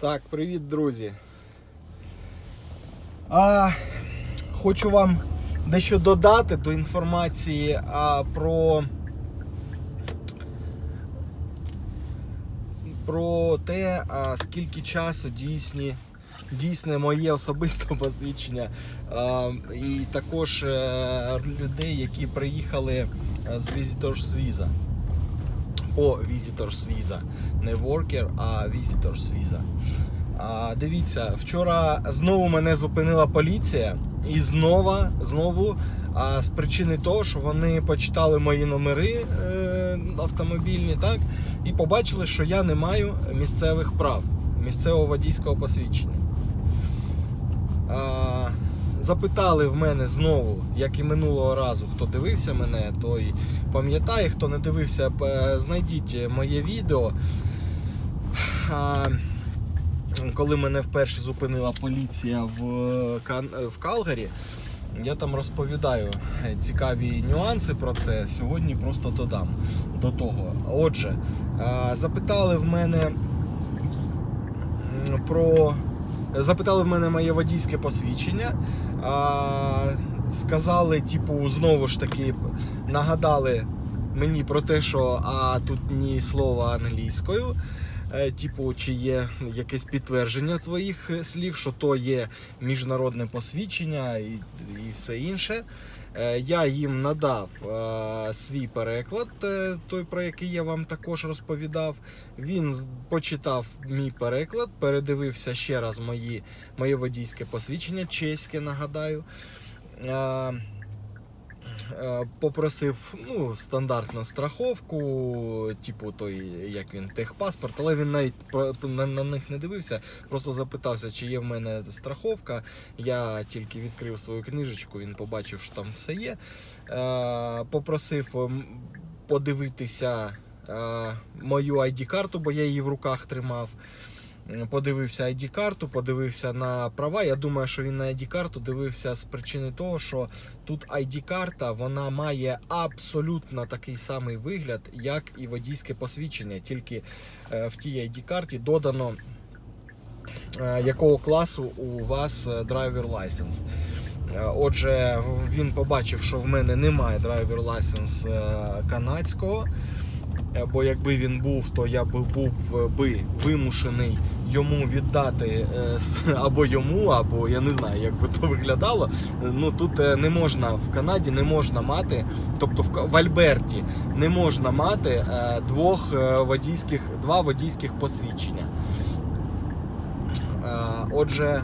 Так, привіт, друзі. А, хочу вам дещо додати до інформації а, про, про те, а, скільки часу дійсні, дійсне моє особисте посвідчення. А, і також е, людей, які приїхали е, з Visitors Visa. По Visitors Visa. Не Worker, а Visitors Visa. А, дивіться, вчора знову мене зупинила поліція, і знову, знову а, з причини того, що вони почитали мої номери е, автомобільні, так, і побачили, що я не маю місцевих прав, місцевого водійського посвідчення. А, запитали в мене знову, як і минулого разу, хто дивився мене, той пам'ятає, хто не дивився, знайдіть моє відео. Коли мене вперше зупинила поліція в, Калгарі, я там розповідаю цікаві нюанси про це. Сьогодні просто додам до того. Отже, запитали в мене про. Запитали в мене моє водійське посвідчення. Сказали, типу, знову ж таки, нагадали мені про те, що а тут ні слова англійською. Е, Типу, чи є якесь підтвердження твоїх слів, що то є міжнародне посвідчення і, і все інше. Е, Я їм надав е, свій переклад, е, той про який я вам також розповідав. Він почитав мій переклад, передивився ще раз мої, моє водійське посвідчення, чеське, нагадаю. Е, Попросив ну, стандартну страховку, типу той, як він, техпаспорт, але він навіть на, на них не дивився. Просто запитався, чи є в мене страховка. Я тільки відкрив свою книжечку, він побачив, що там все є. Е, Попросив подивитися е, мою ID-карту, бо я її в руках тримав. Подивився ID-карту, подивився на права. Я думаю, що він на ID-карту дивився з причини того, що тут ID-карта вона має абсолютно такий самий вигляд, як і водійське посвідчення. Тільки е, в тій ID-карті додано е, якого класу у вас е, driver license. Отже, він побачив, що в мене немає driver license канадського. Е, Бо якби він був, то я би був е, би вимушений йому віддати е, або йому, або я не знаю, як би то виглядало. Ну тут не можна в Канаді не можна мати, тобто в Альберті не можна мати двох водійських, два водійських посвідчення. Отже,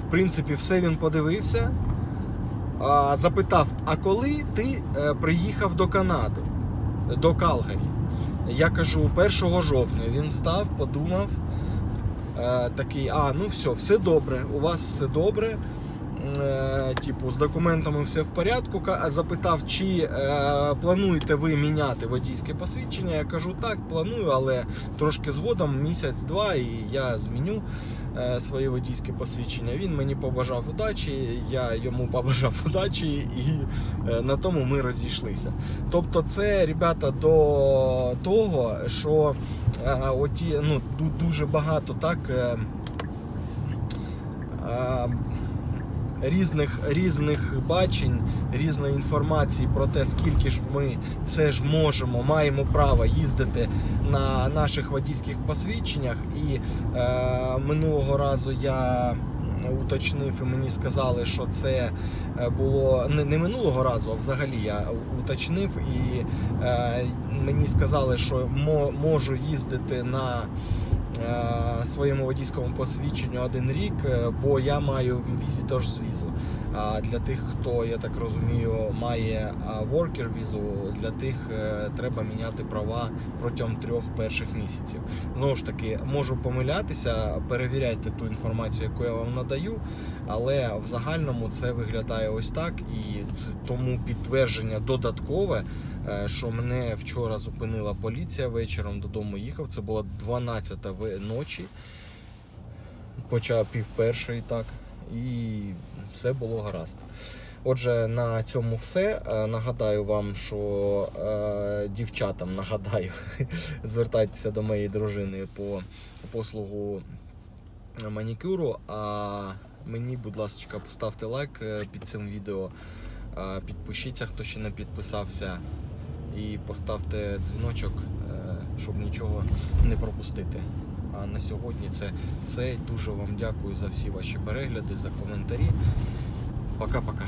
в принципі, все він подивився. Запитав: а коли ти приїхав до Канади? До Калгарі. Я кажу, 1 жовтня він став, подумав. Е, такий, а, ну все, все добре, у вас все добре. Е, типу, з документами все в порядку. Запитав, чи е, плануєте ви міняти водійське посвідчення. Я кажу, так, планую, але трошки згодом, місяць-два, і я зміню е, своє водійське посвідчення. Він мені побажав удачі, я йому побажав удачі, і на тому ми розійшлися. Тобто, це, ребята, до того, що оті, ну, дуже багато так. Різних, різних бачень, різної інформації про те, скільки ж ми все ж можемо, маємо право їздити на наших водійських посвідченнях. І е, минулого разу я уточнив і мені сказали, що це е, було не, не минулого разу, а взагалі я уточнив, і е, мені сказали, що мо, можу їздити на своєму водійському посвідченню один рік, е, бо я маю візитors візу. А для тих, хто я так розумію, має worker візу, для тих е, треба міняти права протягом трьох перших місяців. Знову ж таки, можу помилятися, перевіряйте ту інформацію, яку я вам надаю, але в загальному це виглядає ось так, і тому підтвердження додаткове. Е, Що мене вчора зупинила поліція вечором додому їхав. Це була 12 ночі, почав пів першої, так, і все було гаразд. Отже, на цьому все. Е, Нагадаю вам, що е, дівчатам нагадаю, звертайтеся до моєї дружини по послугу манікюру. А мені, будь ласка, поставте лайк е, під цим відео. Підпишіться, хто ще не підписався. І поставте дзвіночок, е, щоб нічого не пропустити. А на сьогодні це все. Дуже вам дякую за всі ваші перегляди, за коментарі. Пока-пока.